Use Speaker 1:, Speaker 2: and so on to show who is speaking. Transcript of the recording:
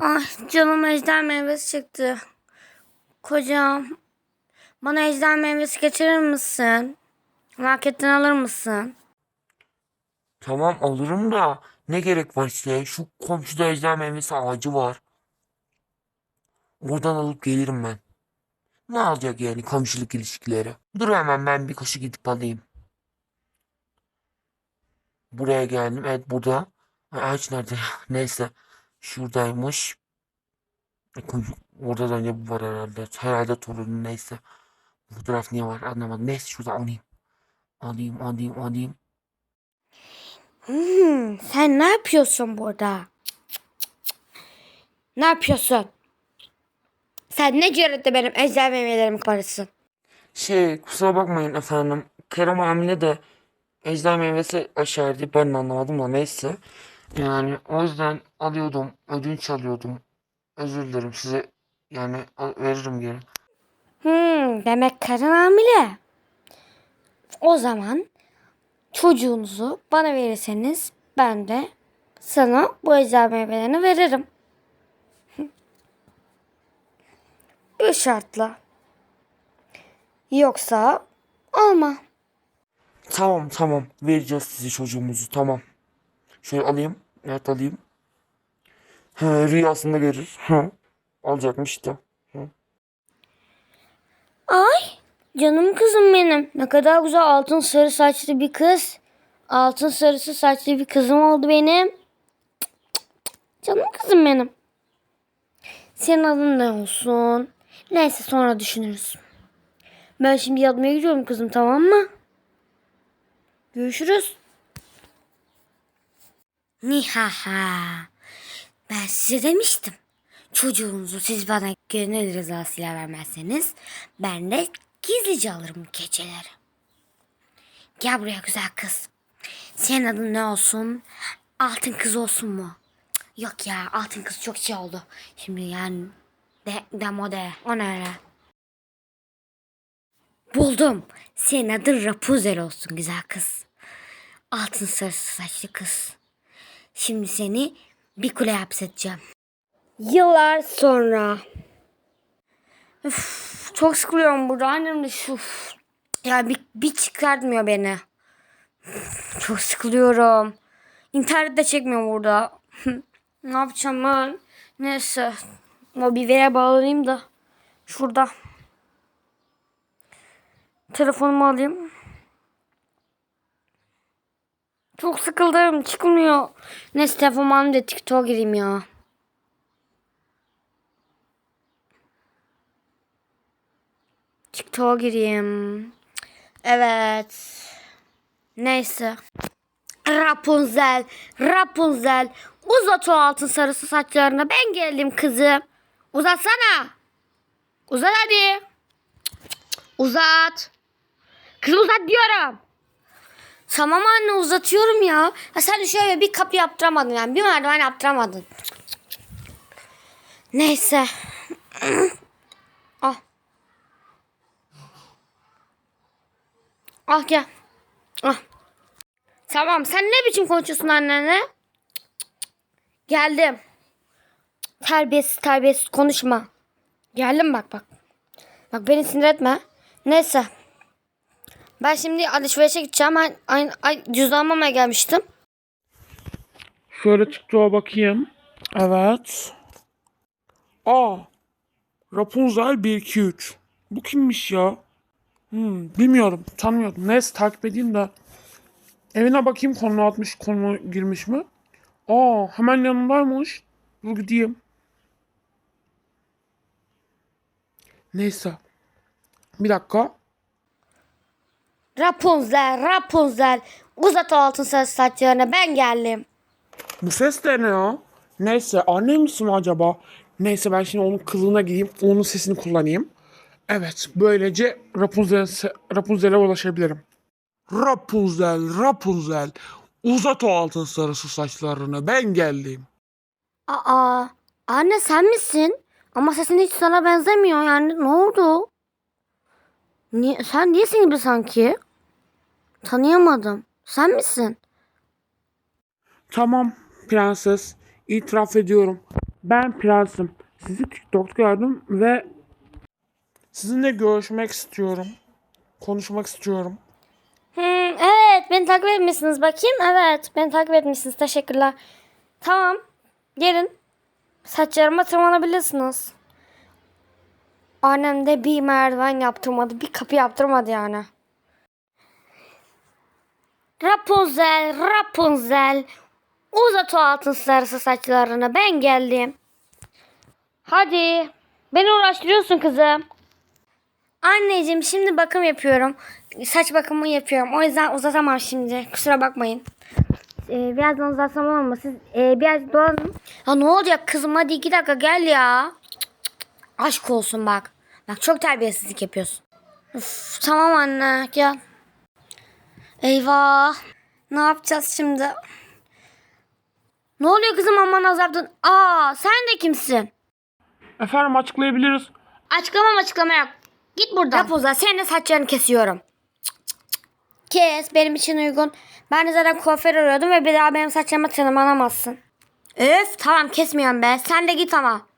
Speaker 1: Ay canım ejder meyvesi çıktı. Kocam bana ejder meyvesi getirir misin? Marketten alır mısın?
Speaker 2: Tamam alırım da ne gerek var işte şu komşuda ejder meyvesi ağacı var. Oradan alıp gelirim ben. Ne alacak yani komşuluk ilişkileri? Dur hemen ben bir kaşı gidip alayım. Buraya geldim. Evet burada. Ağaç nerede? Neyse. Şuradaymış. E, Orada da ne bu var herhalde. Herhalde torunun neyse. Fotoğraf niye var anlamadım. Neyse şurada alayım. Alayım alayım alayım.
Speaker 1: Hmm, sen ne yapıyorsun burada? Ne yapıyorsun? Sen ne cüretle benim ejder meyvelerimi parasın?
Speaker 2: Şey kusura bakmayın efendim. Kerem hamile de ejder meyvesi aşerdi. Ben de anlamadım da neyse. Yani o yüzden alıyordum. Ödünç alıyordum. Özür dilerim size. Yani veririm geri.
Speaker 1: Hmm, demek karın hamile. O zaman çocuğunuzu bana verirseniz ben de sana bu ejder meyvelerini veririm. Bir şartla. Yoksa alma.
Speaker 2: Tamam tamam. Vereceğiz size çocuğumuzu. Tamam. Şöyle alayım. Evet alayım. Ha, rüyasında görür. Ha. Alacakmış da.
Speaker 1: Ay canım kızım benim. Ne kadar güzel altın sarı saçlı bir kız. Altın sarısı saçlı bir kızım oldu benim. Canım kızım benim. Senin adın ne olsun? Neyse sonra düşünürüz. Ben şimdi yatmaya gidiyorum kızım tamam mı? Görüşürüz. Nihaha. Ben size demiştim. Çocuğunuzu siz bana gönül rızasıyla vermezseniz ben de gizlice alırım geceleri. Gel buraya güzel kız. Senin adın ne olsun? Altın kız olsun mu? Yok ya altın kız çok şey oldu. Şimdi yani de, demode o ne öyle? Buldum. Senin adın Rapunzel olsun güzel kız. Altın sarısı saçlı kız. Şimdi seni bir kule hapsedeceğim. Yıllar sonra. Üf, çok sıkılıyorum burada. Annem de şu. Ya bir, bir çıkartmıyor beni. Çok sıkılıyorum. İnternet de çekmiyor burada. ne yapacağım ben? Neyse. Mobilere bağlanayım da. Şurada. Telefonumu alayım. Çok sıkıldım. Çıkmıyor. Neyse telefonumu alayım da TikTok'a gireyim ya. TikTok'a gireyim. Evet. Neyse. Rapunzel, Rapunzel. Uzat o altın sarısı saçlarını. Ben geldim kızım. Uzatsana. Uzat hadi. Uzat. Kız uzat diyorum. Tamam anne uzatıyorum ya. Ha sen şöyle bir kapı yaptıramadın yani. Bir merdiven yaptıramadın. Neyse. Al. Al gel. Al. Tamam sen ne biçim konuşuyorsun annene? Geldim. Terbiyesiz terbiyesiz konuşma. Geldim bak bak. Bak beni sinir etme. Neyse. Ben şimdi alışverişe gideceğim. Ben ay, ay, cüzdanımı almaya gelmiştim.
Speaker 3: Şöyle TikTok'a bakayım. Evet. Aa. Rapunzel 1 2 3. Bu kimmiş ya? Hmm, bilmiyorum. Tanımıyordum. Neyse takip edeyim de. Evine bakayım konu atmış, konu girmiş mi? Aa, hemen yanındaymış. Dur gideyim. Neyse. Bir dakika.
Speaker 1: Rapunzel, Rapunzel. Uzat o altın sarı saçlarını. Ben geldim.
Speaker 3: Bu ses de ne ya? Neyse anne misin acaba? Neyse ben şimdi onun kılığına gideyim. Onun sesini kullanayım. Evet böylece Rapunzel, Rapunzel'e ulaşabilirim. Rapunzel, Rapunzel. Uzat o altın sarısı saçlarını. Ben geldim.
Speaker 1: Aa, anne sen misin? Ama sesin hiç sana benzemiyor yani. Ne oldu? Niye, sen değilsin gibi sanki. Tanıyamadım. Sen misin?
Speaker 3: Tamam prenses. itiraf ediyorum. Ben Prensim. Sizi TikTok'ta gördüm ve sizinle görüşmek istiyorum. Konuşmak istiyorum.
Speaker 1: Hmm, evet beni takip etmişsiniz bakayım. Evet beni takip etmişsiniz. Teşekkürler. Tamam. Gelin. Saçlarıma tırmanabilirsiniz. Annem de bir merdiven yaptırmadı. Bir kapı yaptırmadı yani. Rapunzel, Rapunzel. Uzat o altın sarısı saçlarını. Ben geldim. Hadi. Beni uğraştırıyorsun kızım. Anneciğim şimdi bakım yapıyorum. Saç bakımı yapıyorum. O yüzden uzatamam şimdi. Kusura bakmayın. Ee, birazdan uzatsam olur mu? Siz e, biraz dolanın. Ya ne olacak kızım hadi iki dakika gel ya. Aşk olsun bak. Bak çok terbiyesizlik yapıyorsun. Üf, tamam anne gel. Eyvah. Ne yapacağız şimdi? Ne oluyor kızım aman azaptın. Aa sen de kimsin?
Speaker 3: Efendim açıklayabiliriz.
Speaker 1: Açıklamam açıklama yok. Git buradan. Rapunzel senin de saçlarını kesiyorum. Cık, cık, cık. Kes benim için uygun. Ben de zaten kuaför arıyordum ve bir daha benim saçlarımı tırmalamazsın. Öf tamam kesmiyorum be. Sen de git ama.